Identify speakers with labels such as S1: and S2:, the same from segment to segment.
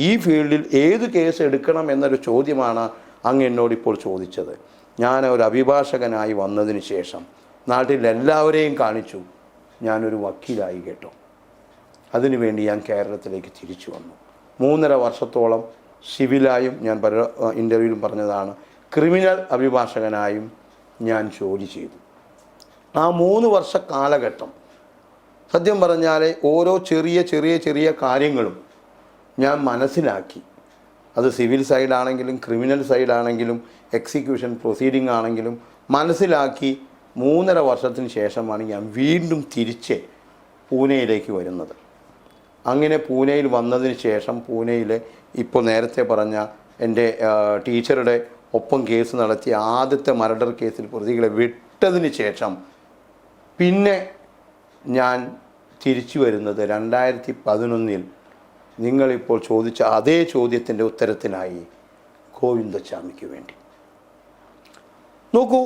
S1: ഈ ഫീൽഡിൽ ഏത് കേസ് എടുക്കണം എന്നൊരു ചോദ്യമാണ് അങ്ങ് എന്നോട് ഇപ്പോൾ ചോദിച്ചത്. ഞാൻ ഒരു അഭിഭാഷകനായി വന്നതിന് ശേഷം നാട്ടിൽ എല്ലാവരെയും കാണിച്ചു. ഞാനൊരു വക്കീലായി കേട്ടോ. അതിനുവേണ്ടി ഞാൻ കേരളത്തിലേക്ക് തിരിച്ചു വന്നു. മൂന്നര വർഷത്തോളം സിവിലായും ഞാൻ പല ഇന്റർവ്യൂവിലും പറഞ്ഞതാണ്. ക്രിമിനൽ അഭിഭാഷകനായും ഞാൻ ജോലി ചെയ്തു. ആ മൂന്ന് വർഷ കാലഘട്ടം സത്യം പറഞ്ഞാൽ ഓരോ ചെറിയ ചെറിയ ചെറിയ കാര്യങ്ങളും ഞാൻ മനസ്സിലാക്കി. അത് സിവിൽ സൈഡാണെങ്കിലും ക്രിമിനൽ സൈഡാണെങ്കിലും എക്സിക്യൂഷൻ പ്രൊസീഡിംഗ് ആണെങ്കിലും മനസ്സിലാക്കി മൂന്നര വർഷത്തിന് ശേഷമാണ് ഞാൻ വീണ്ടും തിരിച്ച് പൂനെയിലേക്ക് വരുന്നത്. അങ്ങനെ പൂനെയിൽ വന്നതിന് ശേഷം പൂനെയിലെ ഇപ്പോൾ നേരത്തെ പറഞ്ഞ എന്റെ ടീച്ചറുടെ ഒപ്പം കേസ് നടത്തിയ ആദ്യത്തെ മരഡർ കേസിൽ പ്രതികളെ വിട്ടതിന് ശേഷം പിന്നെ ഞാൻ തിരിച്ചു വരുന്നത് രണ്ടായിരത്തി പതിനൊന്നിൽ നിങ്ങളിപ്പോൾ ചോദിച്ച അതേ ചോദ്യത്തിന്റെ ഉത്തരത്തിനായി ഗോവിന്ദസ്വാമിക്ക് വേണ്ടി. നോക്കൂ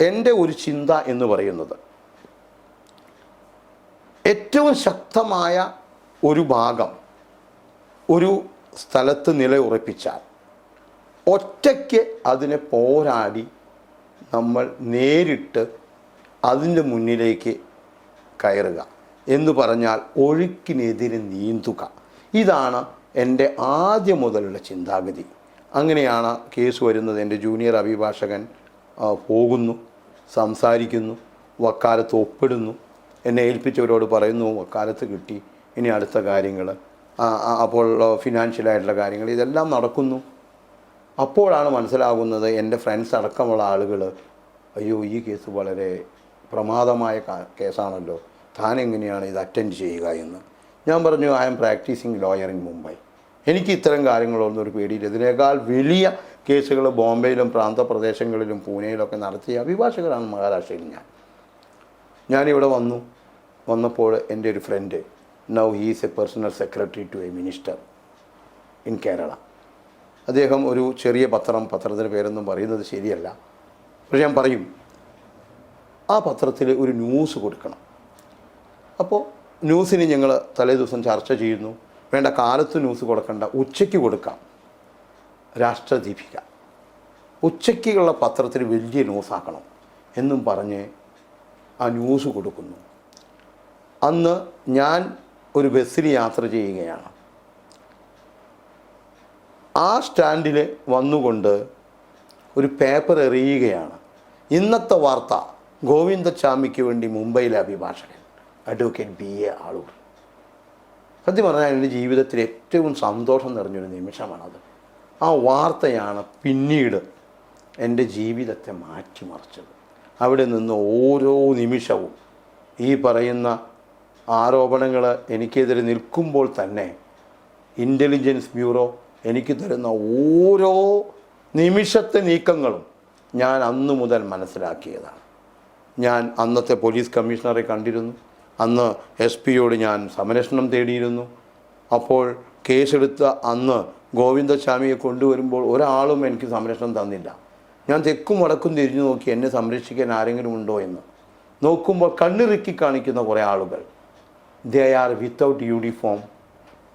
S1: എന്റെ ഒരു ചിന്ത എന്ന് പറയുന്നത് ഏറ്റവും ശക്തമായ ഒരു ഭാഗം ഒരു സ്ഥലത്ത് നിലയുറപ്പിച്ചാൽ ഒറ്റയ്ക്ക് അതിനെ പോരാടി നമ്മൾ നേരിട്ട് അതിന്റെ മുന്നിലേക്ക് കയറുക എന്ന് പറഞ്ഞാൽ ഒഴുക്കിനെതിരെ നീന്തുക. ഇതാണ് എന്റെ ആദ്യം മുതലുള്ള ചിന്താഗതി. അങ്ങനെയാണ് കേസ് വരുന്നത്. എന്റെ ജൂനിയർ അഭിഭാഷകൻ പോകുന്നു സംസാരിക്കുന്നു വക്കാലത്ത് ഒപ്പിടുന്നു എന്നെ ഏൽപ്പിച്ചവരോട് പറയുന്നു വക്കാലത്ത് കിട്ടി ഇനി അടുത്ത കാര്യങ്ങൾ അപ്പോൾ ഫിനാൻഷ്യലായിട്ടുള്ള കാര്യങ്ങൾ ഇതെല്ലാം നടക്കുന്നു. അപ്പോഴാണ് മനസ്സിലാകുന്നത് എന്റെ ഫ്രണ്ട്സ് അടക്കമുള്ള ആളുകൾ അയ്യോ ഈ കേസ് വളരെ പ്രമാദമായ കേസാണല്ലോ. താൻ എങ്ങനെയാണ് ഇത് അറ്റൻഡ് ചെയ്യുക എന്ന്? ഞാൻ പറഞ്ഞു I'm practising lawyer in Mumbai എനിക്ക് ഇത്തരം കാര്യങ്ങളൊന്നും ഒരു പേടിയില്ല. ഇതിനേക്കാൾ വലിയ കേസുകൾ ബോംബെയിലും പ്രാന്തപ്രദേശങ്ങളിലും പൂനെയിലൊക്കെ നടത്തിയ അഭിഭാഷകരാണ് മഹാരാഷ്ട്രയിൽ ഞാൻ. ഞാനിവിടെ വന്നു. വന്നപ്പോൾ എന്റെ ഒരു friend now he's a personal secretary to a minister in Kerala അദ്ദേഹം ഒരു ചെറിയ പത്രം പത്രത്തിന്റെ പേരൊന്നും പറയുന്നത് ശരിയല്ല. പക്ഷെ ഞാൻ പറയും ആ പത്രത്തിൽ ഒരു ന്യൂസ് കൊടുക്കണം. അപ്പോൾ ന്യൂസിന് ഞങ്ങൾ തലേ ദിവസം ചർച്ച ചെയ്യുന്നു. വേണ്ട കാലത്ത് ന്യൂസ് കൊടുക്കണ്ട. ഉച്ചയ്ക്ക് കൊടുക്കാം. രാഷ്ട്രദീപിക ഉച്ചയ്ക്കുള്ള പത്രത്തിൽ വലിയ ന്യൂസാക്കണം എന്നും പറഞ്ഞ് ആ ന്യൂസ് കൊടുക്കുന്നു. അന്ന് ഞാൻ ഒരു ബസ്സിൽ യാത്ര ചെയ്യുകയാണ്. ആ സ്റ്റാൻഡിൽ വന്നുകൊണ്ട് ഒരു പേപ്പർ എറിയുകയാണ്. ഇന്നത്തെ വാർത്ത ഗോവിന്ദച്ചാമിക്ക് വേണ്ടി മുംബൈയിലെ അഭിഭാഷകൻ. അഡ്വക്കേറ്റ് ബി എ ആളൂർ സത്യം പറഞ്ഞാൽ എന്റെ ജീവിതത്തിൽ ഏറ്റവും സന്തോഷം നിറഞ്ഞൊരു നിമിഷമാണത് ആ വാർത്തയാണ് പിന്നീട് എന്റെ ജീവിതത്തെ മാറ്റിമറിച്ചത്. അവിടെ നിന്ന് ഓരോ നിമിഷവും ഈ പറയുന്ന ആരോപണങ്ങൾ എനിക്കെതിരെ നിൽക്കുമ്പോൾ തന്നെ ഇന്റലിജൻസ് ബ്യൂറോ എനിക്ക് തരുന്ന ഓരോ നിമിഷത്തെ നീക്കങ്ങളും ഞാൻ അന്നു മുതൽ മനസ്സിലാക്കിയതാണ്. ഞാൻ അന്നത്തെ പോലീസ് കമ്മീഷണറെ കണ്ടിരുന്നു. അന്ന് എസ് പിയോട് ഞാൻ സംരക്ഷണം തേടിയിരുന്നു. അപ്പോൾ കേസെടുത്ത അന്ന് ഗോവിന്ദസ്വാമിയെ കൊണ്ടുവരുമ്പോൾ ഒരാളും എനിക്ക് സംരക്ഷണം തന്നില്ല. ഞാൻ തെക്കും വടക്കും തിരിഞ്ഞു നോക്കി എന്നെ സംരക്ഷിക്കാൻ ആരെങ്കിലും ഉണ്ടോ എന്ന്. നോക്കുമ്പോൾ കണ്ണിറുക്കി കാണിക്കുന്ന കുറേ ആളുകൾ. They are without uniform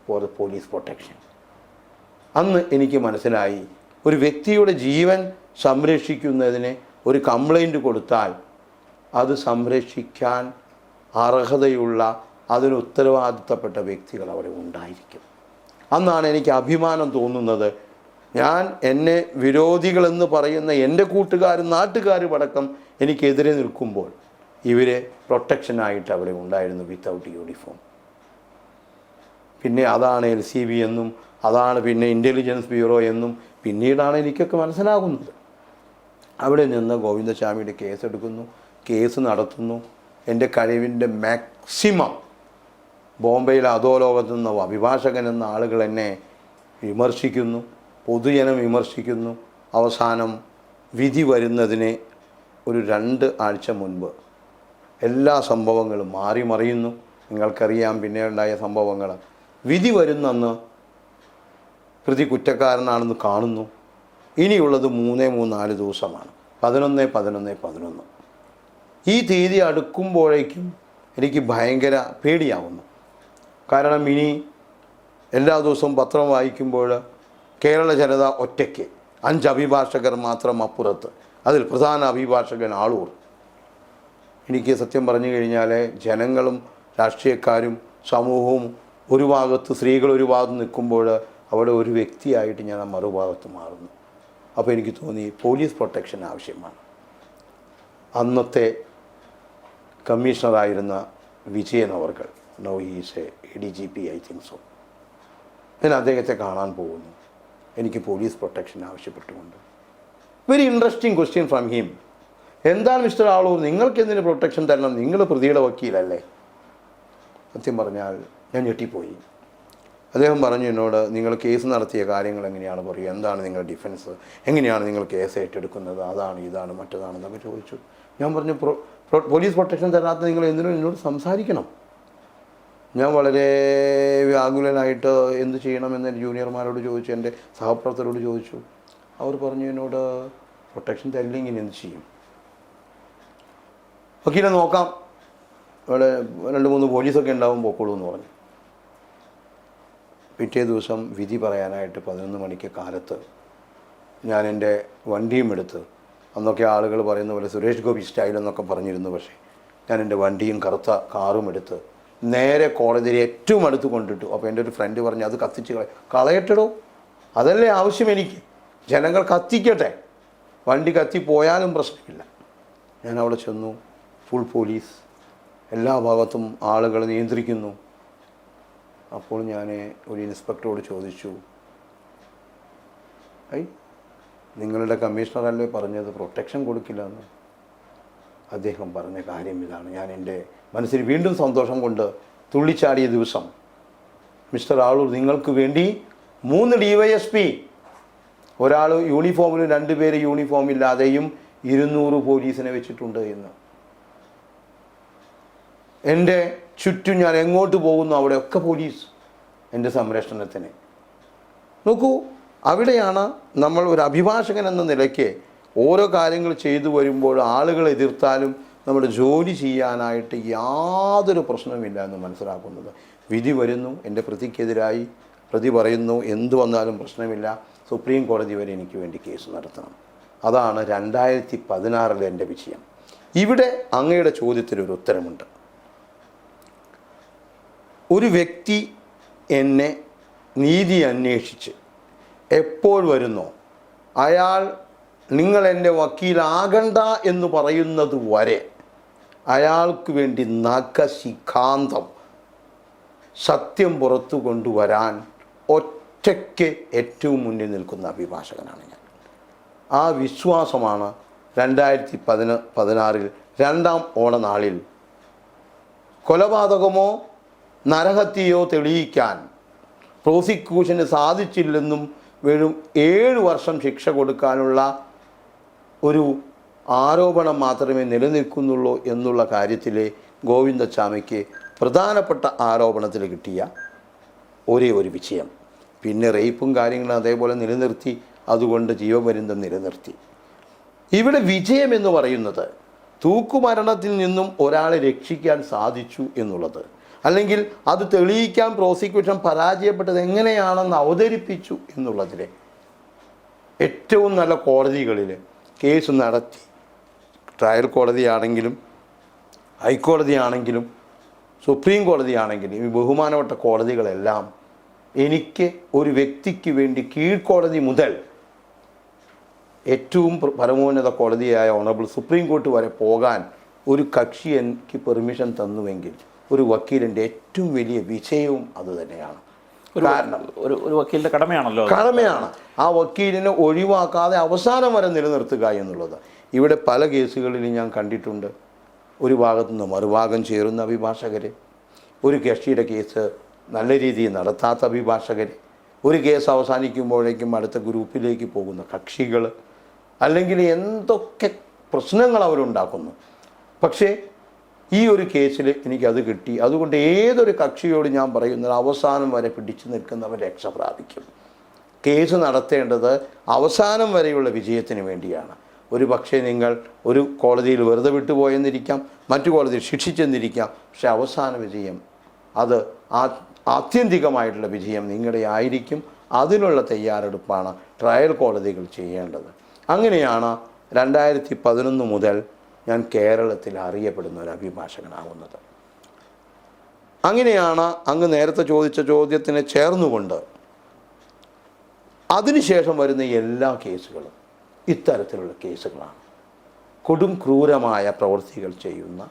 S1: for the police protection അന്ന് എനിക്ക് മനസ്സിലായി ഒരു വ്യക്തിയുടെ ജീവൻ സംരക്ഷിക്കുന്നതിന് ഒരു കംപ്ലൈന്റ് കൊടുത്താൽ അത് സംരക്ഷിക്കാൻ അർഹതയുള്ള അതിന് ഉത്തരവാദിത്തപ്പെട്ട വ്യക്തികൾ അവിടെ ഉണ്ടായിരിക്കും. അന്നാണ് എനിക്ക് അഭിമാനം തോന്നുന്നത്. ഞാൻ എന്നെ വിരോധികളെന്ന് പറയുന്ന എന്റെ കൂട്ടുകാരും നാട്ടുകാരും അടക്കം എനിക്കെതിരെ നിൽക്കുമ്പോൾ ഇവരെ പ്രൊട്ടക്ഷനായിട്ട് അവിടെ ഉണ്ടായിരുന്നു വിത്തൗട്ട് യൂണിഫോം പിന്നെ അതാണ് എൽ സി ബി എന്നും അതാണ് പിന്നെ ഇന്റലിജൻസ് ബ്യൂറോ എന്നും പിന്നീടാണ് എനിക്കൊക്കെ മനസ്സിലാകുന്നത്. അവിടെ നിന്ന് ഗോവിന്ദസ്വാമിയുടെ കേസെടുക്കുന്നു കേസ് നടത്തുന്നു. എന്റെ കഴിവിന്റെ മാക്സിമം ബോംബെയിലെ അധോലോകത്തു നിന്ന് അഭിഭാഷകൻ എന്ന ആളുകൾ എന്നെ വിമർശിക്കുന്നു പൊതുജനം വിമർശിക്കുന്നു. അവസാനം വിധി വരുന്നതിന് ഒരു രണ്ട് ആഴ്ച മുൻപ് എല്ലാ സംഭവങ്ങളും മാറി മറിയുന്നു. നിങ്ങൾക്കറിയാം പിന്നെ ഉണ്ടായ സംഭവങ്ങൾ. വിധി വരുന്നെന്ന് പ്രതി കുറ്റക്കാരനാണെന്ന് കാണുന്നു. ഇനിയുള്ളത് മൂന്നേ മൂന്നാൽ ദിവസമാണ്. പതിനൊന്ന് പതിനൊന്ന് പതിനൊന്ന്. ഈ തീയതി അടുക്കുമ്പോഴേക്കും എനിക്ക് ഭയങ്കര പേടിയാവുന്നു. കാരണം ഇനി എല്ലാ ദിവസവും പത്രം വായിക്കുമ്പോൾ കേരള ജനത ഒറ്റയ്ക്ക്. അഞ്ച് അഭിഭാഷകർ മാത്രം അപ്പുറത്ത്. അതിൽ പ്രധാന അഭിഭാഷകൻ ആളൂർ. എനിക്ക് സത്യം പറഞ്ഞു കഴിഞ്ഞാൽ ജനങ്ങളും രാഷ്ട്രീയക്കാരും സമൂഹവും ഒരു ഭാഗത്ത് സ്ത്രീകൾ ഒരു ഭാഗത്ത് നിൽക്കുമ്പോൾ അവിടെ ഒരു വ്യക്തിയായിട്ട് ഞാൻ ആ മറുഭാഗത്ത് മാറുന്നു. അപ്പോൾ എനിക്ക് തോന്നി പോലീസ് പ്രൊട്ടക്ഷൻ ആവശ്യമാണ്. അന്നത്തെ കമ്മീഷണറായിരുന്ന വിജയൻ അവർകൾ. Now he's a D G P I think so ഞാൻ അദ്ദേഹത്തെ കാണാൻ പോകുന്നു. എനിക്ക് പോലീസ് പ്രൊട്ടക്ഷൻ ആവശ്യപ്പെട്ടുകൊണ്ട്. Very interesting question from him എന്താണ് മിസ്റ്റർ ആളൂർ? നിങ്ങൾക്ക് എന്തിന് പ്രൊട്ടക്ഷൻ തരണം? നിങ്ങൾ പ്രതിയുടെ വക്കീലല്ലേ? സത്യം പറഞ്ഞാൽ ഞാൻ ഞെട്ടിപ്പോയി. അദ്ദേഹം പറഞ്ഞു എന്നോട് നിങ്ങൾ കേസ് നടത്തിയ കാര്യങ്ങൾ എങ്ങനെയാണ് പറയുക? എന്താണ് നിങ്ങളുടെ ഡിഫൻസ് എങ്ങനെയാണ് നിങ്ങൾ കേസ് ഏറ്റെടുക്കുന്നത്? അതാണ് ഇതാണ് മറ്റതാണെന്നൊക്കെ ചോദിച്ചു. ഞാൻ പറഞ്ഞു "പ്രൊ- പ്രൊ- പോലീസ് പ്രൊട്ടക്ഷൻ തരാത്ത നിങ്ങൾ എന്തിനും എന്നോട് സംസാരിക്കണം. ഞാൻ വളരെ വ്യാകുലനായിട്ട് എന്ത് ചെയ്യണമെന്ന് എന്റെ ജൂനിയർമാരോട് ചോദിച്ചു എന്റെ സഹപ്രവർത്തകരോട് ചോദിച്ചു. അവർ പറഞ്ഞു എന്നോട് പ്രൊട്ടക്ഷൻ തരില്ലെങ്കിൽ എന്ത് ചെയ്യും? വക്കീലെ നോക്കാം. ഇവിടെ രണ്ട് മൂന്ന് പോലീസൊക്കെ ഉണ്ടാവും പോക്കോളൂ എന്ന് പറഞ്ഞു. പിറ്റേ ദിവസം വിധി പറയാനായിട്ട് പതിനൊന്ന് മണിക്ക് കാലത്ത് ഞാൻ എന്റെ വണ്ടിയും എടുത്ത് അന്നൊക്കെ ആളുകൾ പറയുന്ന പോലെ സുരേഷ് ഗോപി സ്റ്റൈൽ എന്നൊക്കെ പറഞ്ഞിരുന്നു. പക്ഷേ ഞാൻ എന്റെ വണ്ടിയും കറുത്ത കാറും എടുത്ത് നേരെ കോളേജിൽ ഏറ്റവും അടുത്ത് കൊണ്ടിട്ടു. അപ്പോൾ എന്റെ ഒരു ഫ്രണ്ട് പറഞ്ഞു അത് കത്തിച്ച് കളയ കളയട്ടടോ. അതല്ലേ ആവശ്യം എനിക്ക്? ജനങ്ങൾ കത്തിക്കട്ടെ. വണ്ടി കത്തി പോയാലും പ്രശ്നമില്ല. ഞാൻ അവിടെ ചെന്നു. ഫുൾ പോലീസ് എല്ലാ ഭാഗത്തും ആളുകൾ നിയന്ത്രിക്കുന്നു. അപ്പോൾ ഞാൻ ഒരു ഇൻസ്പെക്ടറോട് ചോദിച്ചു. ഐ നിങ്ങളുടെ കമ്മീഷണറല്ലേ പറഞ്ഞത്? പ്രൊട്ടക്ഷൻ കൊടുക്കില്ല എന്ന് അദ്ദേഹം പറഞ്ഞ കാര്യം ഇതാണ്. ഞാൻ എന്റെ മനസ്സിൽ വീണ്ടും സന്തോഷം കൊണ്ട് തുള്ളിച്ചാടിയ ദിവസം മിസ്റ്റർ ആളൂർ നിങ്ങൾക്ക് വേണ്ടി മൂന്ന് ഡി വൈ എസ് പി ഒരാൾ യൂണിഫോമിലും രണ്ട് പേര് യൂണിഫോം ഇല്ലാതെയും ഇരുന്നൂറ് പോലീസിനെ വെച്ചിട്ടുണ്ട് എന്ന്. എന്റെ ചുറ്റും ഞാൻ എങ്ങോട്ട് പോകുന്നു? അവിടെയൊക്കെ പോലീസ് എന്റെ സംരക്ഷണത്തിന്. നോക്കൂ അവിടെയാണ് നമ്മൾ ഒരു അഭിഭാഷകൻ എന്ന നിലയ്ക്ക് ഓരോ കാര്യങ്ങൾ ചെയ്തു വരുമ്പോൾ ആളുകൾ എതിർത്താലും നമ്മുടെ ജോലി ചെയ്യാനായിട്ട് യാതൊരു പ്രശ്നവുമില്ല എന്ന് മനസ്സിലാക്കുന്നത്. വിധി വരുന്നു എന്റെ പ്രതിക്കെതിരായി പ്രതി പറയുന്നു എന്തു വന്നാലും പ്രശ്നമില്ല. സുപ്രീം കോടതി വരെ എനിക്ക് വേണ്ടി കേസ് നടത്തണം. അതാണ് രണ്ടായിരത്തി പതിനാറിലെ എന്റെ വിജയം. ഇവിടെ അങ്ങയുടെ ചോദ്യത്തിനൊരു ഉത്തരമുണ്ട്. ഒരു വ്യക്തി എന്നെ നീതി അന്വേഷിച്ച് എപ്പോൾ വരുന്നോ? അയാൾ നിങ്ങൾ എന്റെ വക്കീലാകണ്ട എന്ന് പറയുന്നത് വരെ അയാൾക്ക് വേണ്ടി നഖശിഖാന്തം സത്യം പുറത്തു കൊണ്ടുവരാൻ ഒറ്റയ്ക്ക് ഏറ്റവും മുന്നിൽ നിൽക്കുന്ന അഭിഭാഷകനാണ് ഞാൻ. ആ വിശ്വാസമാണ് രണ്ടായിരത്തി പതിന പതിനാറിൽ രണ്ടാം ഓണനാളിൽ കൊലപാതകമോ നരഹത്യയോ തെളിയിക്കാൻ പ്രോസിക്യൂഷന് സാധിച്ചില്ലെന്നും വെറും ഏഴ് വർഷം ശിക്ഷ കൊടുക്കാനുള്ള ഒരു ആരോപണം മാത്രമേ നിലനിൽക്കുന്നുള്ളൂ എന്നുള്ള കാര്യത്തിൽ ഗോവിന്ദച്ചാമിക്ക് പ്രധാനപ്പെട്ട ആരോപണത്തിൽ കിട്ടിയ ഒരേ ഒരു വിഷയം പിന്നെ റേപ്പും കാര്യങ്ങളും അതേപോലെ നിലനിർത്തി അതുകൊണ്ട് ജീവപര്യന്തം നിലനിർത്തി. ഇവിടെ വിജയം എന്ന് പറയുന്നത് തൂക്കുമരണത്തിൽ നിന്നും ഒരാളെ രക്ഷിക്കാൻ സാധിച്ചു എന്നുള്ളത്. അല്ലെങ്കിൽ അത് തെളിയിക്കാൻ പ്രോസിക്യൂഷൻ പരാജയപ്പെട്ടത് എങ്ങനെയാണെന്ന് അവതരിപ്പിച്ചു എന്നുള്ളതിലെ ഏറ്റവും നല്ല കോടതികളിൽ കേസ് നടത്തി. ട്രയൽ കോടതിയാണെങ്കിലും ഹൈക്കോടതിയാണെങ്കിലും സുപ്രീം കോടതിയാണെങ്കിലും ഈ ബഹുമാനപ്പെട്ട കോടതികളെല്ലാം എനിക്ക് ഒരു വ്യക്തിക്ക് വേണ്ടി കീഴ്ക്കോടതി മുതൽ ഏറ്റവും പരമോന്നത കോടതിയായ ഓണറബിൾ സുപ്രീം കോർട്ട് വരെ പോകാൻ ഒരു കക്ഷി എനിക്ക് പെർമിഷൻ തന്നുവെങ്കിൽ ഒരു വക്കീലിന്റെ ഏറ്റവും വലിയ വിജയവും അതുതന്നെയാണ് കാരണം
S2: ഒരു ഒരു വക്കീലിന്റെ കടമയാണല്ലോ
S1: കടമയാണ്. ആ വക്കീലിനെ ഒഴിവാക്കാതെ അവസാനം വരെ നിലനിർത്തുക എന്നുള്ളത്. ഇവിടെ പല കേസുകളിലും ഞാൻ കണ്ടിട്ടുണ്ട്. ഒരു ഭാഗത്തു നിന്ന് മറുഭാഗം ചേരുന്ന അഭിഭാഷകർ ഒരു കക്ഷിയുടെ കേസ് നല്ല രീതിയിൽ നടത്താത്ത അഭിഭാഷകർ ഒരു കേസ് അവസാനിക്കുമ്പോഴേക്കും അടുത്ത ഗ്രൂപ്പിലേക്ക് പോകുന്ന കക്ഷികൾ അല്ലെങ്കിൽ എന്തൊക്കെ പ്രശ്നങ്ങൾ അവരുണ്ടാക്കുന്നു. പക്ഷേ ഈ ഒരു കേസിൽ എനിക്കത് കിട്ടി. അതുകൊണ്ട് ഏതൊരു കക്ഷിയോട് ഞാൻ പറയുന്നത് അവസാനം വരെ പിടിച്ചു നിൽക്കുന്നവർ രക്ഷ പ്രാപിക്കും. കേസ് നടത്തേണ്ടത് അവസാനം വരെയുള്ള വിജയത്തിന് വേണ്ടിയാണ്. ഒരു പക്ഷേ നിങ്ങൾ ഒരു കോടതിയിൽ വെറുതെ വിട്ടുപോയെന്നിരിക്കാം മറ്റു കോടതിയിൽ ശിക്ഷിച്ചെന്നിരിക്കാം. പക്ഷെ അവസാന വിജയം അത് ആത്യന്തികമായിട്ടുള്ള വിജയം നിങ്ങളുടെ ആയിരിക്കും. അതിനുള്ള തയ്യാറെടുപ്പാണ് ട്രയൽ കോടതികൾ ചെയ്യേണ്ടത്. അങ്ങനെയാണ് രണ്ടായിരത്തി പതിനൊന്ന് മുതൽ ഞാൻ കേരളത്തിൽ അറിയപ്പെടുന്ന ഒരു അഭിഭാഷകനാകുന്നത്. അങ്ങനെയാണ് അങ്ങ് നേരത്തെ ചോദിച്ച ചോദ്യത്തിന് ചേർന്നുകൊണ്ട് അതിനുശേഷം വരുന്ന എല്ലാ കേസുകളും ഇത്തരത്തിലുള്ള കേസുകളാണ്. കൊടും ക്രൂരമായ പ്രവൃത്തികൾ ചെയ്യുന്ന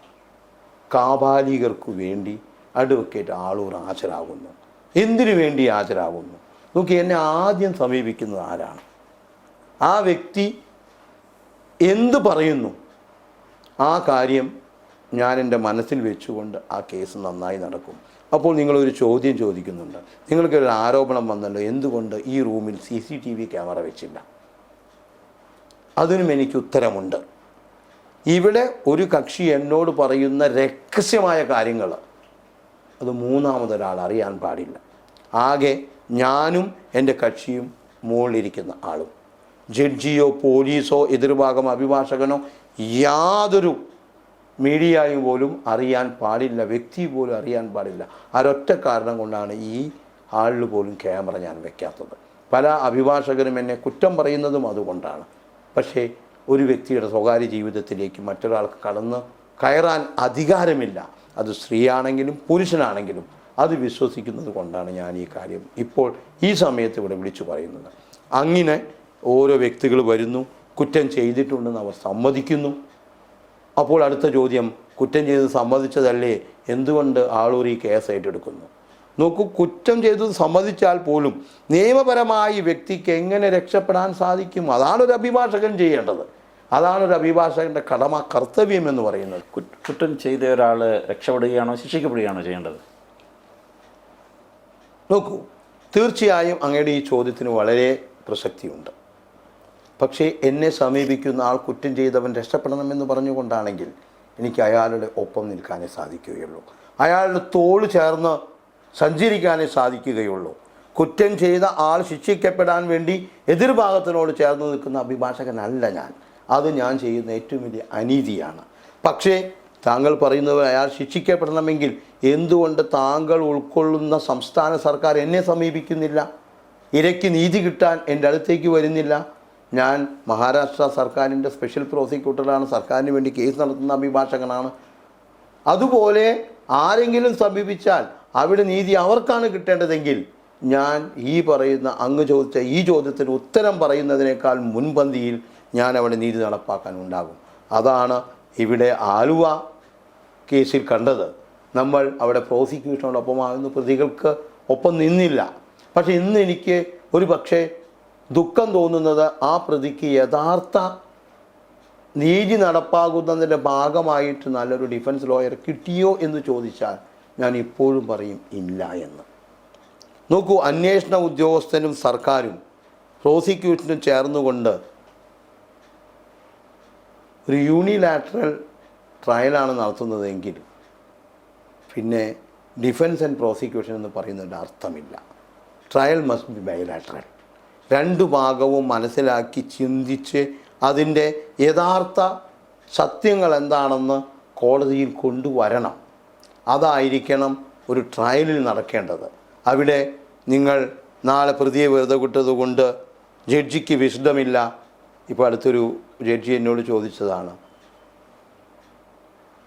S1: കാപാലികർക്കു വേണ്ടി അഡ്വക്കേറ്റ് ആളൂർ ഹാജരാകുന്നു. എന്തിനു വേണ്ടി ഹാജരാകുന്നു? നോക്കി എന്നെ ആദ്യം സമീപിക്കുന്നത് ആരാണ്? ആ വ്യക്തി എന്ത് പറയുന്നു? ആ കാര്യം ഞാൻ എന്റെ മനസ്സിൽ വെച്ചുകൊണ്ട് ആ കേസ് നന്നായി നടക്കും. അപ്പോൾ നിങ്ങളൊരു ചോദ്യം ചോദിക്കുന്നുണ്ട്. നിങ്ങൾക്കൊരു ആരോപണം വന്നല്ലോ. എന്തുകൊണ്ട് ഈ റൂമിൽ C C T V camera വെച്ചില്ല? അതിനും എനിക്ക് ഉത്തരമുണ്ട്. ഇവിടെ ഒരു കക്ഷി എന്നോട് പറയുന്ന രഹസ്യമായ കാര്യങ്ങൾ അത് മൂന്നാമതൊരാൾ അറിയാൻ പാടില്ല. ആകെ ഞാനും എന്റെ കക്ഷിയും മുകളിലിരിക്കുന്ന ആളും. ജഡ്ജിയോ പോലീസോ എതിർഭാഗം അഭിഭാഷകനോ യാതൊരു മീഡിയയും പോലും അറിയാൻ പാടില്ല വ്യക്തി പോലും അറിയാൻ പാടില്ല. അതൊറ്റ കാരണം കൊണ്ടാണ് ഈ ആളിൽ പോലും ക്യാമറ ഞാൻ വെക്കാത്തത്. പല അഭിഭാഷകരും എന്നെ കുറ്റം പറയുന്നതും അതുകൊണ്ടാണ്. പക്ഷേ ഒരു വ്യക്തിയുടെ സ്വകാര്യ ജീവിതത്തിലേക്ക് മറ്റൊരാൾക്ക് കടന്ന് കയറാൻ അധികാരമില്ല. അത് സ്ത്രീയാണെങ്കിലും പുരുഷനാണെങ്കിലും അത് വിശ്വസിക്കുന്നത് കൊണ്ടാണ് ഞാൻ ഈ കാര്യം ഇപ്പോൾ ഈ സമയത്ത് ഇവിടെ വിളിച്ചു പറയുന്നത്. അങ്ങനെ ഓരോ വ്യക്തികൾ വരുന്നു. കുറ്റം ചെയ്തിട്ടുണ്ടെന്ന് അവർ സമ്മതിക്കുന്നു. അപ്പോൾ അടുത്ത ചോദ്യം കുറ്റം ചെയ്ത് സമ്മതിച്ചതല്ലേ? എന്തുകൊണ്ട് ആളൂർ ഈ കേസ് ഏറ്റെടുക്കുന്നു? നോക്കൂ കുറ്റം ചെയ്തത് സമ്മതിച്ചാൽ പോലും നിയമപരമായി വ്യക്തിക്ക് എങ്ങനെ രക്ഷപ്പെടാൻ സാധിക്കും? അതാണ് ഒരു അഭിഭാഷകൻ ചെയ്യേണ്ടത്. അതാണ് ഒരു അഭിഭാഷകന്റെ കടമ കർത്തവ്യം എന്ന് പറയുന്നത്.
S2: കുറ്റം ചെയ്ത ഒരാൾ രക്ഷപ്പെടുകയാണോ ശിക്ഷിക്കപ്പെടുകയാണോ ചെയ്യേണ്ടത്?
S1: നോക്കൂ തീർച്ചയായും അങ്ങയുടെ ഈ ചോദ്യത്തിന് വളരെ പ്രസക്തിയുണ്ട്. പക്ഷേ എന്നെ സമീപിക്കുന്ന ആൾ കുറ്റം ചെയ്തവൻ രക്ഷപ്പെടണമെന്ന് പറഞ്ഞുകൊണ്ടാണെങ്കിൽ എനിക്ക് അയാളുടെ ഒപ്പം നിൽക്കാനേ സാധിക്കുകയുള്ളൂ. അയാളുടെ തോൾ ചേർന്ന് സഞ്ചരിക്കാനേ സാധിക്കുകയുള്ളൂ. കുറ്റം ചെയ്ത ആൾ ശിക്ഷിക്കപ്പെടാൻ വേണ്ടി എതിർഭാഗത്തിനോട് ചേർന്ന് നിൽക്കുന്ന അഭിഭാഷകനല്ല ഞാൻ. അത് ഞാൻ ചെയ്യുന്ന ഏറ്റവും വലിയ അനീതിയാണ്. പക്ഷേ താങ്കൾ പറയുന്നവർ അയാൾ ശിക്ഷിക്കപ്പെടണമെങ്കിൽ എന്തുകൊണ്ട് താങ്കൾ ഉൾക്കൊള്ളുന്ന സംസ്ഥാന സർക്കാർ എന്നെ സമീപിക്കുന്നില്ല? ഇരയ്ക്ക് നീതി കിട്ടാൻ എന്റെ അടുത്തേക്ക് വരുന്നില്ല? ഞാൻ മഹാരാഷ്ട്ര സർക്കാരിന്റെ സ്പെഷ്യൽ പ്രോസിക്യൂട്ടറാണ് സർക്കാരിന് വേണ്ടി കേസ് നടത്തുന്ന അഭിഭാഷകനാണ്. അതുപോലെ ആരെങ്കിലും സമീപിച്ചാൽ അവിടെ നീതി അവർക്കാണ് കിട്ടേണ്ടതെങ്കിൽ ഞാൻ ഈ പറയുന്ന അങ്ങ് ചോദിച്ച ഈ ചോദ്യത്തിന് ഉത്തരം പറയുന്നതിനേക്കാൾ മുൻപന്തിയിൽ ഞാൻ അവിടെ നീതി നടപ്പാക്കാൻ ഉണ്ടാകും. അതാണ് ഇവിടെ ആലുവ കേസിൽ കണ്ടത്. നമ്മൾ അവിടെ പ്രോസിക്യൂഷനോടൊപ്പമാകുന്ന പ്രതികൾക്ക് ഒപ്പം നിന്നില്ല. പക്ഷേ ഇന്ന് എനിക്ക് ഒരു പക്ഷേ ദുഃഖം തോന്നുന്നത് ആ പ്രതിക്ക് യഥാർത്ഥ നീതി നടപ്പാകുന്നതിന്റെ ഭാഗമായിട്ട് നല്ലൊരു ഡിഫൻസ് ലോയർ കിട്ടിയോ എന്ന് ചോദിച്ചാൽ ഞാൻ ഇപ്പോഴും പറയും ഇല്ല എന്ന്. നോക്കൂ അന്വേഷണ ഉദ്യോഗസ്ഥനും സർക്കാരും പ്രോസിക്യൂഷനും ചേർന്നുകൊണ്ട് ഒരു യൂണിലാറ്ററൽ ട്രയലാണ് നടത്തുന്നതെങ്കിൽ പിന്നെ ഡിഫൻസ് ആൻഡ് പ്രോസിക്യൂഷൻ എന്ന് പറയുന്നതിന്റെ അർത്ഥമില്ല. ട്രയൽ മസ്റ്റ് ബി ബൈലാറ്ററൽ രണ്ടു ഭാഗവും മനസ്സിലാക്കി ചിന്തിച്ച് അതിന്റെ യഥാർത്ഥ സത്യങ്ങൾ എന്താണെന്ന് കോടതിയിൽ കൊണ്ടുവരണം. അതായിരിക്കണം ഒരു ട്രയലിൽ നടക്കേണ്ടത്. അവിടെ നിങ്ങൾ നാളെ പ്രതിയെ വെറുതെ വിട്ടതുകൊണ്ട് ജഡ്ജിക്ക് വിശദമില്ല. ഇപ്പോൾ അടുത്തൊരു ജഡ്ജി എന്നോട് ചോദിച്ചതാണ്.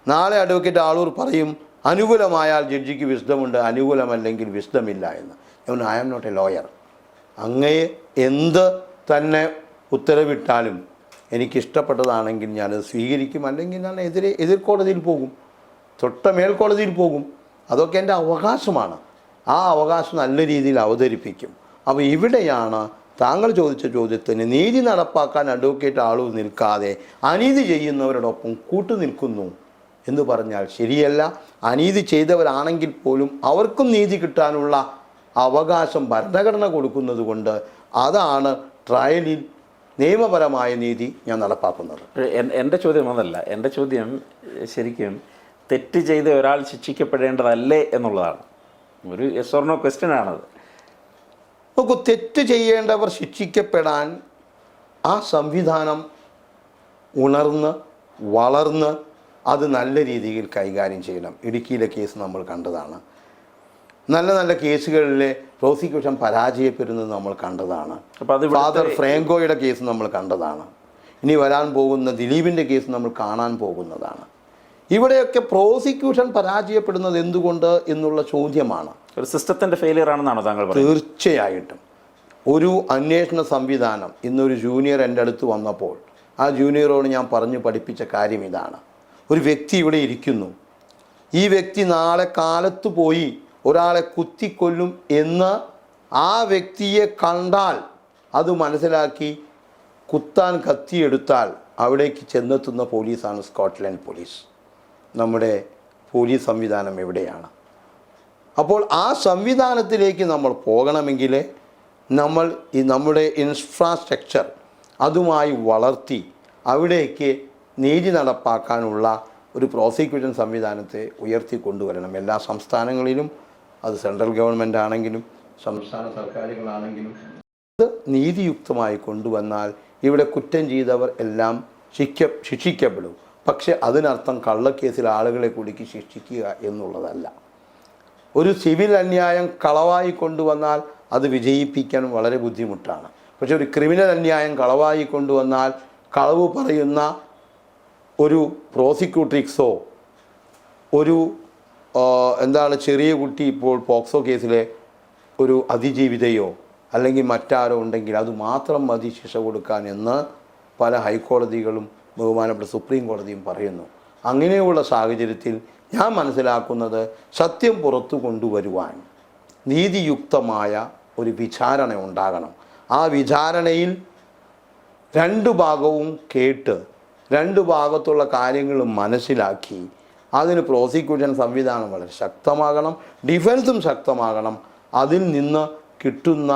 S1: നാളെ അഡ്വക്കേറ്റ് ആളൂർ പറയും അനുകൂലമായാൽ ജഡ്ജിക്ക് വിശുദ്ധമുണ്ട് അനുകൂലമല്ലെങ്കിൽ വിശദമില്ല എന്ന്. I am not a lawyer അങ്ങയെ എന്ത് തന്നെ ഉത്തരവിട്ടാലും എനിക്കിഷ്ടപ്പെട്ടതാണെങ്കിൽ ഞാനത് സ്വീകരിക്കും. അല്ലെങ്കിൽ ഞാൻ എതിരെ എതിർ കോടതിയിൽ പോകും. തൊട്ട മേൽക്കോടതിയിൽ പോകും. അതൊക്കെ എന്റെ അവകാശമാണ്. ആ അവകാശം നല്ല രീതിയിൽ അവതരിപ്പിക്കും. അപ്പോൾ ഇവിടെയാണ് താങ്കൾ ചോദിച്ച ചോദ്യത്തിന് നീതി നടപ്പാക്കാൻ അഡ്വക്കേറ്റ് ആളൂർ നിൽക്കാതെ അനീതി ചെയ്യുന്നവരോടൊപ്പം കൂട്ടു നിൽക്കുന്നു എന്ന് പറഞ്ഞാൽ ശരിയല്ല. അനീതി ചെയ്തവരാണെങ്കിൽ പോലും അവർക്കും നീതി കിട്ടാനുള്ള അവകാശം ഭരണഘടന കൊടുക്കുന്നത് കൊണ്ട് അതാണ് ട്രയലിൽ നിയമപരമായ നീതി ഞാൻ നടപ്പാക്കുന്നത്.
S2: എൻ- എന്റെ ചോദ്യം അതല്ല. എന്റെ ചോദ്യം ശരിക്കും തെറ്റ് ചെയ്ത ഒരാൾ ശിക്ഷിക്കപ്പെടേണ്ടതല്ലേ എന്നുള്ളതാണ്. ഒരു എസ് ഓർണോ ക്വസ്റ്റ്യൻ ആണത്.
S1: നോക്കൂ തെറ്റ് ചെയ്യേണ്ടവർ ശിക്ഷിക്കപ്പെടാൻ ആ സംവിധാനം ഉണർന്ന് വളർന്ന് അത് നല്ല രീതിയിൽ കൈകാര്യം ചെയ്യണം. ഇടുക്കിയിലെ കേസ് നമ്മൾ കണ്ടതാണ്. നല്ല നല്ല കേസുകളിലെ പ്രോസിക്യൂഷൻ പരാജയപ്പെടുന്നത് നമ്മൾ കണ്ടതാണ്. ഫാദർ ഫ്രാങ്കോയുടെ കേസ് നമ്മൾ കണ്ടതാണ്. ഇനി വരാൻ പോകുന്ന ദിലീപിന്റെ കേസ് നമ്മൾ കാണാൻ പോകുന്നതാണ്. ഇവിടെയൊക്കെ പ്രോസിക്യൂഷൻ പരാജയപ്പെടുന്നത് എന്തുകൊണ്ട് എന്നുള്ള ചോദ്യമാണ്.
S2: ഒരു സിസ്റ്റത്തിന്റെ ഫെയിലിയർ ആണെന്നാണോ താങ്കൾ
S1: തീർച്ചയായിട്ടും. ഒരു അന്വേഷണ സംവിധാനം ഇന്നൊരു ജൂനിയർ എന്റെ അടുത്ത് വന്നപ്പോൾ ആ ജൂനിയറോട് ഞാൻ പറഞ്ഞു പഠിപ്പിച്ച കാര്യം ഇതാണ്. ഒരു വ്യക്തി ഇവിടെ ഇരിക്കുന്നു. ഈ വ്യക്തി നാളെ കാലത്ത് പോയി ഒരാളെ കുത്തിക്കൊല്ലും എന്ന് ആ വ്യക്തിയെ കണ്ടാൽ അത് മനസ്സിലാക്കി കുത്താൻ കത്തിയെടുത്താൽ അവിടേക്ക് ചെന്നെത്തുന്ന പോലീസാണ് സ്കോട്ട്ലൻഡ് പോലീസ്. നമ്മുടെ പോലീസ് സംവിധാനം എവിടെയാണ്? അപ്പോൾ ആ സംവിധാനത്തിലേക്ക് നമ്മൾ പോകണമെങ്കിൽ നമ്മൾ ഈ നമ്മുടെ ഇൻഫ്രാസ്ട്രക്ചർ അതുമായി വളർത്തി അവിടേക്ക് നീതി നടപ്പാക്കാനുള്ള ഒരു പ്രോസിക്യൂഷൻ സംവിധാനത്തെ ഉയർത്തി കൊണ്ടുവരണം. എല്ലാ സംസ്ഥാനങ്ങളിലും അത് സെൻട്രൽ ഗവൺമെന്റ് ആണെങ്കിലും സംസ്ഥാന സർക്കാരുകളാണെങ്കിലും അത് നീതിയുക്തമായി കൊണ്ടുവന്നാൽ ഇവിടെ കുറ്റം ചെയ്തവർ എല്ലാം ശിക്ക ശിക്ഷിക്കപ്പെടും. പക്ഷെ അതിനർത്ഥം കള്ളക്കേസിൽ ആളുകളെ കുടുക്കി ശിക്ഷിക്കുക എന്നുള്ളതല്ല. ഒരു സിവിൽ അന്യായം കളവായി കൊണ്ടുവന്നാൽ അത് വിജയിപ്പിക്കാൻ വളരെ ബുദ്ധിമുട്ടാണ്. പക്ഷെ ഒരു ക്രിമിനൽ അന്യായം കളവായി കൊണ്ടുവന്നാൽ കളവ് പറയുന്ന ഒരു പ്രോസിക്യൂട്രിക്സോ ഒരു എന്താണ് ചെറിയ കുട്ടി ഇപ്പോൾ പോക്സോ കേസിലെ ഒരു അതിജീവിതയോ അല്ലെങ്കിൽ മറ്റാരോ ഉണ്ടെങ്കിൽ അത് മാത്രം മതി ശിക്ഷ കൊടുക്കാൻ എന്ന് പല ഹൈക്കോടതികളും ബഹുമാനപ്പെട്ട സുപ്രീം കോടതിയും പറയുന്നു. അങ്ങനെയുള്ള സാഹചര്യത്തിൽ ഞാൻ മനസ്സിലാക്കുന്നത് സത്യം പുറത്തു കൊണ്ടുവരുവാൻ നീതിയുക്തമായ ഒരു വിചാരണ ഉണ്ടാകണം. ആ വിചാരണയിൽ രണ്ട് ഭാഗവും കേട്ട് രണ്ട് ഭാഗത്തുള്ള കാര്യങ്ങളും മനസ്സിലാക്കി അതിന് പ്രോസിക്യൂഷൻ സംവിധാനം വളരെ ശക്തമാകണം ഡിഫൻസും ശക്തമാകണം. അതിൽ നിന്ന് കിട്ടുന്ന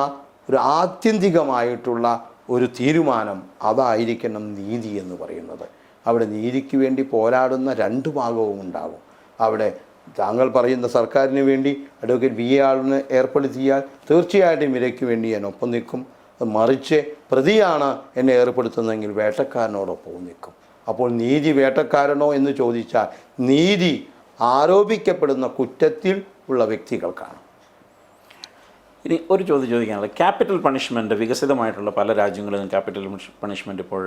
S1: ഒരു ആത്യന്തികമായിട്ടുള്ള ഒരു തീരുമാനം അതായിരിക്കണം നീതി എന്ന് പറയുന്നത്. അവിടെ നീതിക്ക് വേണ്ടി പോരാടുന്ന രണ്ട് ഭാഗവും ഉണ്ടാകും. അവിടെ താങ്കൾ പറയുന്ന സർക്കാരിന് വേണ്ടി അഡ്വക്കേറ്റ് വി എ ആളിന് ഏർപ്പെടുത്തിയാൽ തീർച്ചയായിട്ടും ഇരയ്ക്ക് വേണ്ടി ഞാൻ ഒപ്പം നിൽക്കും. മറിച്ച് പ്രതിയാണ് എന്നെ ഏർപ്പെടുത്തുന്നതെങ്കിൽ വേട്ടക്കാരനോടൊപ്പം നിൽക്കും. അപ്പോൾ നീതി വേട്ടക്കാരനോ എന്ന് ചോദിച്ചാൽ നീതി ആരോപിക്കപ്പെടുന്ന കുറ്റത്തിൽ ഉള്ള വ്യക്തികൾക്കാണ്
S2: ഇനി ഒരു ചോദ്യം ചോദിക്കാനുള്ളത്. ക്യാപിറ്റൽ പണിഷ്മെന്റ് വികസിതമായിട്ടുള്ള പല രാജ്യങ്ങളിലും ക്യാപിറ്റൽ പണിഷ്മെന്റ് ഇപ്പോൾ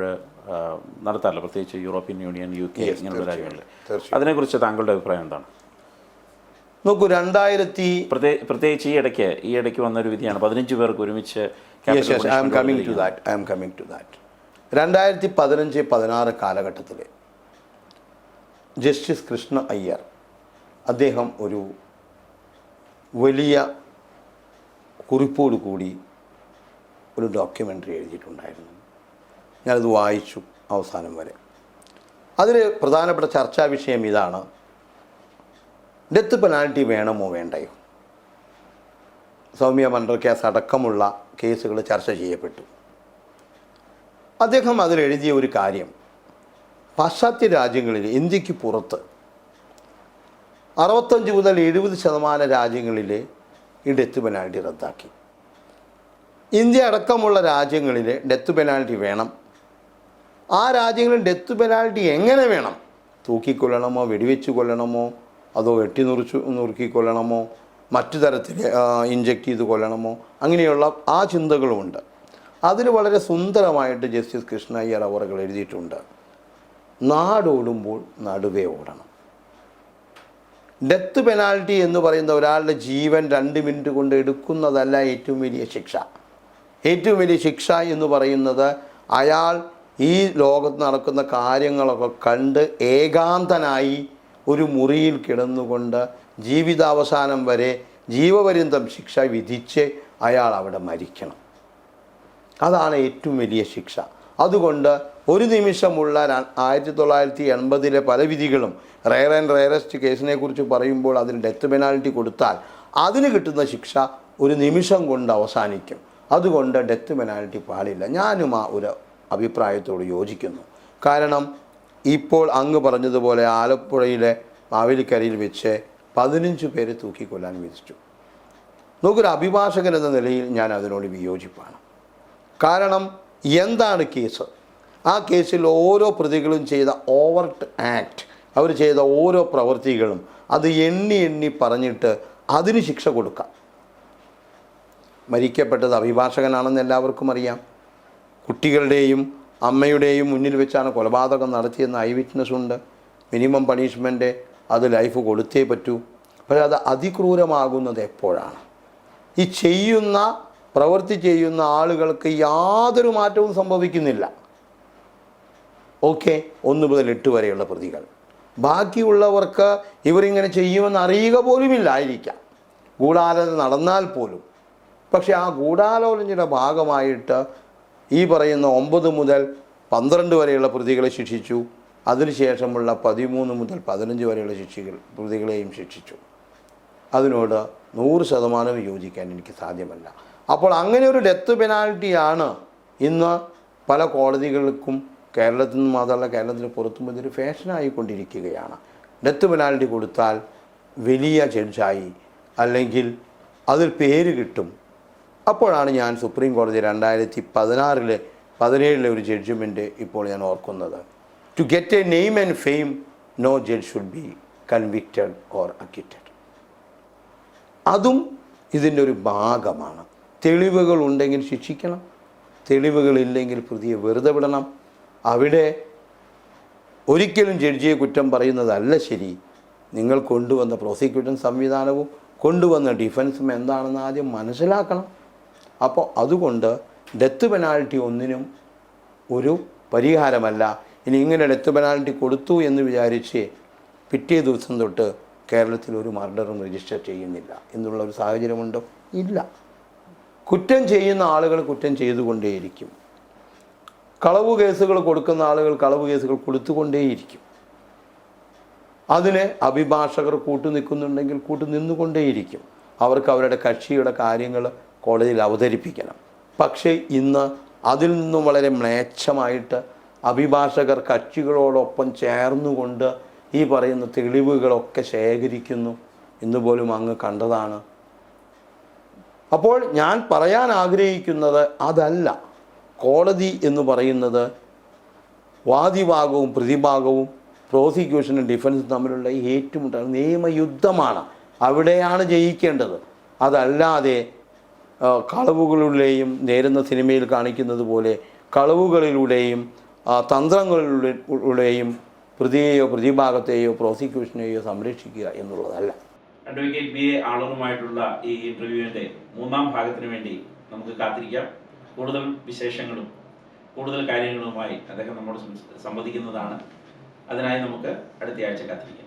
S2: നടത്താറില്ല. പ്രത്യേകിച്ച് യൂറോപ്യൻ യൂണിയൻ യു കെ ഇങ്ങനെയുള്ള രാജ്യങ്ങളിൽ. അതിനെക്കുറിച്ച് താങ്കളുടെ അഭിപ്രായം എന്താണ്?
S1: നോക്കൂ രണ്ടായിരത്തി
S2: പ്രത്യേ പ്രത്യേകിച്ച് ഈ ഇടയ്ക്ക് ഈ ഇടയ്ക്ക് വന്നൊരു വിധിയാണ്. പതിനഞ്ച് പേർക്ക് ഒരുമിച്ച്
S1: I am coming to that I am coming to that രണ്ടായിരത്തി പതിനഞ്ച് പതിനാറ് കാലഘട്ടത്തിൽ ജസ്റ്റിസ് കൃഷ്ണ അയ്യർ അദ്ദേഹം ഒരു വലിയ കുറിപ്പോട് കൂടി ഒരു ഡോക്യുമെന്ററി എഴുതിയിട്ടുണ്ടായിരുന്നു. ഞാനത് വായിച്ചു അവസാനം വരെ. അതിൽ പ്രധാനപ്പെട്ട ചർച്ചാ വിഷയം ഇതാണ്. ഡെത്ത് പെനാൽറ്റി വേണമോ വേണ്ടയോ? സൗമ്യ മണ്ടർ കേസ് അടക്കമുള്ള കേസുകൾ ചർച്ച ചെയ്യപ്പെട്ടു. അദ്ദേഹം അതിലെഴുതിയ ഒരു കാര്യം. പാശ്ചാത്യ രാജ്യങ്ങളിൽ ഇന്ത്യയ്ക്ക് പുറത്ത് അറുപത്തഞ്ച് മുതൽ എഴുപത് ശതമാനം രാജ്യങ്ങളിൽ ഈ ഡെത്ത് പെനാൽറ്റി റദ്ദാക്കി. ഇന്ത്യ അടക്കമുള്ള രാജ്യങ്ങളിൽ ഡെത്ത് പെനാൽറ്റി വേണം. ആ രാജ്യങ്ങളിൽ ഡെത്ത് പെനാൽറ്റി എങ്ങനെ വേണം? തൂക്കിക്കൊല്ലണമോ വെടിവെച്ച് കൊല്ലണമോ അതോ വെട്ടി നുറിച്ചു നുറുക്കി മറ്റു തരത്തിൽ ഇഞ്ചക്ട് ചെയ്ത് കൊല്ലണമോ അങ്ങനെയുള്ള ആ ചിന്തകളുമുണ്ട്. അതിന് വളരെ സുന്ദരമായിട്ട് ജസ്റ്റിസ് കൃഷ്ണയ്യർ അവറുകൾ എഴുതിയിട്ടുണ്ട്. നാടോടുമ്പോൾ നടുവേ ഓടണം. ഡെത്ത് പെനാൽറ്റി എന്ന് പറയുന്ന ഒരാളുടെ ജീവൻ രണ്ട് മിനിറ്റ് കൊണ്ട് എടുക്കുന്നതല്ല ഏറ്റവും വലിയ ശിക്ഷ. ഏറ്റവും വലിയ ശിക്ഷ എന്ന് പറയുന്നത് അയാൾ ഈ ലോകത്ത് നടക്കുന്ന കാര്യങ്ങളൊക്കെ കണ്ട് ഏകാന്തനായി ഒരു മുറിയിൽ കിടന്നുകൊണ്ട് ജീവിതാവസാനം വരെ ജീവപര്യന്തം ശിക്ഷ വിധിച്ച് അയാൾ അവിടെ മരിക്കണം. അതാണ് ഏറ്റവും വലിയ ശിക്ഷ. അതുകൊണ്ട് ഒരു നിമിഷമുള്ള ആയിരത്തി തൊള്ളായിരത്തി എൺപതിലെ പല വിധികളും റെയർ ആൻഡ് റെയറസ്റ്റ് കേസിനെ കുറിച്ച് പറയുമ്പോൾ അതിന് ഡെത്ത് പെനാൽറ്റി കൊടുത്താൽ അതിന് കിട്ടുന്ന ശിക്ഷ ഒരു നിമിഷം കൊണ്ട് അവസാനിക്കും. അതുകൊണ്ട് ഡെത്ത് പെനാൽറ്റി പാടില്ല ഞാനും ആ ഒരു അഭിപ്രായത്തോട് യോജിക്കുന്നു. കാരണം ഇപ്പോൾ അങ്ങ് പറഞ്ഞതുപോലെ ആലപ്പുഴയിലെ മാവേലിക്കരയിൽ വെച്ച് പതിനഞ്ച് പേരെ തൂക്കിക്കൊല്ലാൻ വിധിച്ചു. നോക്കൊരു അഭിഭാഷകൻ എന്ന നിലയിൽ ഞാൻ അതിനോട് വിയോജിപ്പാണ്. കാരണം എന്താണ് കേസ്? ആ കേസിൽ ഓരോ പ്രതികളും ചെയ്ത ഓവർട്ട് ആക്ട് അവർ ചെയ്ത ഓരോ പ്രവൃത്തികളും അത് എണ്ണി എണ്ണി പറഞ്ഞിട്ട് അതിന് ശിക്ഷ കൊടുക്കാം. മരിക്കപ്പെട്ടത് അഭിഭാഷകനാണെന്ന് എല്ലാവർക്കും അറിയാം. കുട്ടികളുടെയും അമ്മയുടെയും മുന്നിൽ വെച്ചാണ് കൊലപാതകം നടത്തിയെന്ന് ഐ വിറ്റ്നസ് ഉണ്ട്. മിനിമം പണിഷ്മെന്റ് അത് ലൈഫ് കൊടുത്തേ പറ്റൂ. പക്ഷേ അത് അതിക്രൂരമാകുന്നത് എപ്പോഴാണ്? ഈ ചെയ്യുന്ന പ്രവൃത്തി ചെയ്യുന്ന ആളുകൾക്ക് യാതൊരു മാറ്റവും സംഭവിക്കുന്നില്ല. ഓക്കെ ഒന്ന് മുതൽ എട്ട് വരെയുള്ള പ്രതികൾ. ബാക്കിയുള്ളവർക്ക് ഇവരിങ്ങനെ ചെയ്യുമെന്ന് അറിയുക പോലും പോലുമില്ലായിരിക്കാം ഗൂഢാലോചന നടന്നാൽ പോലും. പക്ഷേ ആ ഗൂഢാലോചനയുടെ ഭാഗമായിട്ട് ഈ പറയുന്ന ഒമ്പത് മുതൽ പന്ത്രണ്ട് വരെയുള്ള പ്രതികളെ ശിക്ഷിച്ചു. അതിനുശേഷമുള്ള പതിമൂന്ന് മുതൽ പതിനഞ്ച് വരെയുള്ള ശിക്ഷികൾ പ്രതികളെയും ശിക്ഷിച്ചു. അതിനോട് നൂറ് ശതമാനം യോജിക്കാൻ എനിക്ക് സാധ്യമല്ല. അപ്പോൾ അങ്ങനെ ഒരു ഡെത്ത് പെനാൽറ്റിയാണ് ഇന്ന് പല കോടതികൾക്കും കേരളത്തിൽ നിന്ന് മാത്രമല്ല കേരളത്തിന് പുറത്തും ഇതൊരു ഫാഷനായിക്കൊണ്ടിരിക്കുകയാണ് ഡെത്ത് പെനാൽറ്റി കൊടുത്താൽ വലിയ ജഡ്ജായി അല്ലെങ്കിൽ അതിൽ പേര് കിട്ടും. അപ്പോഴാണ് ഞാൻ സുപ്രീം കോടതി രണ്ടായിരത്തി പതിനാറിലെ പതിനേഴിലെ ഒരു ജഡ്ജ്മെന്റ് ഇപ്പോൾ ഞാൻ ഓർക്കുന്നത്. To get a name and fame no judge should be convicted or acquitted അതും ഇതിന്റെ ഒരു ഭാഗമാണ്. തെളിവുകൾ ഉണ്ടെങ്കിൽ ശിക്ഷിക്കണം. തെളിവുകളില്ലെങ്കിൽ പ്രതിയെ വെറുതെ വിടണം. അവിടെ ഒരിക്കലും ജഡ്ജിയെ കുറ്റം പറയുന്നതല്ല ശരി. നിങ്ങൾ കൊണ്ടുവന്ന പ്രോസിക്യൂഷൻ സംവിധാനവും കൊണ്ടുവന്ന ഡിഫൻസും എന്താണെന്ന് ആദ്യം മനസ്സിലാക്കണം. അപ്പോൾ അതുകൊണ്ട് ഡെത്ത് പെനാൽറ്റി ഒന്നിനും ഒരു പരിഹാരമല്ല. ഇനി ഇങ്ങനെ ഡെത്ത് പെനാൽറ്റി കൊടുത്തു എന്ന് വിചാരിച്ച് പിറ്റേ ദിവസം തൊട്ട് കേരളത്തിൽ ഒരു മർഡറും രജിസ്റ്റർ ചെയ്യുന്നില്ല. എന്നുള്ള ഒരു സാഹചര്യമുണ്ടോ. ഇല്ല. കുറ്റം ചെയ്യുന്ന ആളുകൾ കുറ്റം ചെയ്തുകൊണ്ടേയിരിക്കും. കളവ് കേസുകൾ കൊടുക്കുന്ന ആളുകൾ കളവ് കേസുകൾ കൊടുത്തുകൊണ്ടേയിരിക്കും. അതിന് അഭിഭാഷകർ കൂട്ടു നിൽക്കുന്നുണ്ടെങ്കിൽ കൂട്ടു നിന്നുകൊണ്ടേയിരിക്കും. അവർക്ക് അവരുടെ കക്ഷിയുടെ കാര്യങ്ങൾ കോടതിയിൽ അവതരിപ്പിക്കണം. പക്ഷേ ഇന്ന് അതിൽ നിന്നും വളരെ മ്ലേച്ഛമായിട്ട് അഭിഭാഷകർ കക്ഷികളോടൊപ്പം ചേർന്നുകൊണ്ട് ഈ പറയുന്ന തെളിവുകളൊക്കെ ശേഖരിക്കുന്നു. ഇന്ന് പോലും അങ്ങ് കണ്ടതാണ് അപ്പോൾ ഞാൻ പറയാൻ ആഗ്രഹിക്കുന്നത് അതല്ല. കോടതി എന്ന് പറയുന്നത് വാദിഭാഗവും പ്രതിഭാഗവും പ്രോസിക്യൂഷനും ഡിഫൻസും തമ്മിലുള്ള ഏറ്റുമുട്ടൽ നിയമയുദ്ധമാണ്. അവിടെയാണ് ജയിക്കേണ്ടത്. അതല്ലാതെ കളവുകളിലൂടെയും നേരുന്ന സിനിമയിൽ കാണിക്കുന്നത് പോലെ കളവുകളിലൂടെയും തന്ത്രങ്ങളിലൂടെയും പ്രതിയെയോ പ്രതിഭാഗത്തെയോ പ്രോസിക്യൂഷനെയോ സംരക്ഷിക്കുക എന്നുള്ളതല്ല.
S2: അഡ്വക്കേറ്റ് ബി എ ആളറുമായിട്ടുള്ള ഈ ഇന്റർവ്യൂവിന്റെ മൂന്നാം ഭാഗത്തിന് വേണ്ടി നമുക്ക് കാത്തിരിക്കാം. കൂടുതൽ വിശേഷങ്ങളും കൂടുതൽ കാര്യങ്ങളുമായി അദ്ദേഹം നമ്മോട് സംവദിക്കുന്നതാണ്. അതിനായി നമുക്ക് അടുത്ത ആഴ്ച കാത്തിരിക്കാം.